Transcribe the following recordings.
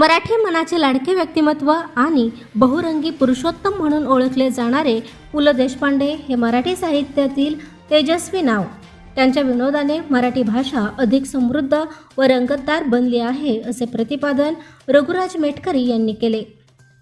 मराठी मनाचे लाडके व्यक्तिमत्व आणि बहुरंगी पुरुषोत्तम म्हणून ओळखले जाणारे पु ल देशपांडे हे मराठी साहित्यातील तेजस्वी नाव. त्यांच्या विनोदाने मराठी भाषा अधिक समृद्ध व रंगतदार बनली आहे असे प्रतिपादन रघुराज मेटकरी यांनी केले.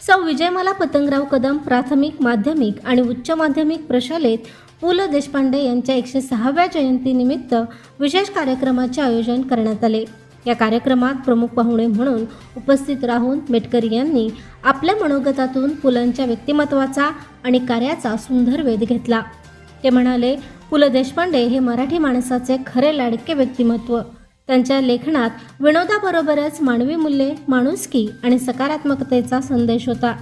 सौ. विजयमाला पतंगराव कदम प्राथमिक माध्यमिक आणि उच्च माध्यमिक प्रशालेत पु ल देशपांडे यांच्या एकशे सहाव्या जयंतीनिमित्त विशेष कार्यक्रमाचे आयोजन करण्यात आले. या कार्यक्रमात प्रमुख पाहुणे म्हणून उपस्थित राहून मेटकरी यांनी आपल्या मनोगतातून पुलांच्या व्यक्तिमत्वाचा आणि कार्याचा सुंदर वेध घेतला. ते म्हणाले पु. ल. देशपांडे हे मराठी माणसाचे खरे लाडके व्यक्तिमत्व. त्यांच्या लेखनात विनोदाबरोबरच मानवी मूल्ये माणुसकी आणि सकारात्मकतेचा संदेश होता.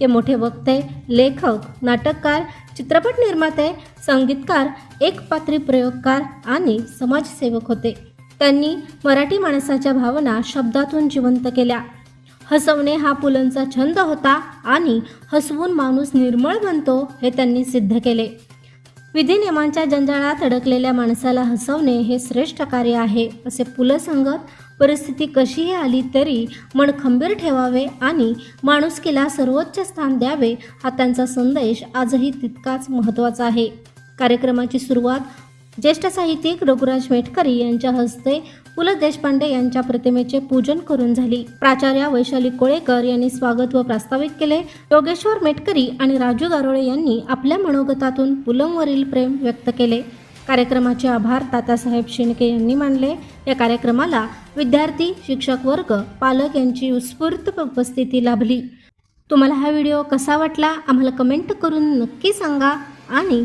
ते मोठे वक्ते लेखक नाटककार चित्रपट निर्माते संगीतकार एकपात्री प्रयोगकार आणि समाजसेवक होते. त्यांनी मराठी माणसाच्या भावना शब्दातून जिवंत केल्या. हसवणे हा पुलंचा छंद होता आणि हसवून माणूस निर्मळ बनतो हे त्यांनी सिद्ध केले. विधिनियमांच्या जंजाळात अडकलेल्या माणसाला हसवणे हे श्रेष्ठ कार्य आहे असे पुलं सांगत परिस्थिती कशीही आली तरी मन खंबीर ठेवावे आणि माणुसकीला सर्वोच्च स्थान द्यावे हा त्यांचा संदेश आजही तितकाच महत्त्वाचा आहे. कार्यक्रमाची सुरुवात ज्येष्ठ साहित्यिक रघुराज मेटकरी यांच्या हस्ते पु ल देशपांडे यांच्या प्रतिमेचे पूजन करून झाली. प्राचार्या वैशाली कोळेकर यांनी स्वागत व प्रास्ताविक केले. योगेश्वर मेटकरी आणि राजू गारोळे यांनी आपल्या मनोगतातून पुलंवरील प्रेम व्यक्त केले. कार्यक्रमाचे आभार तात्यासाहेब शेणके यांनी मानले. या कार्यक्रमाला विद्यार्थी शिक्षक वर्ग पालक यांची उत्स्फूर्त उपस्थिती लाभली. तुम्हाला हा व्हिडिओ कसा वाटला? आम्हाला कमेंट करून नक्की सांगा आणि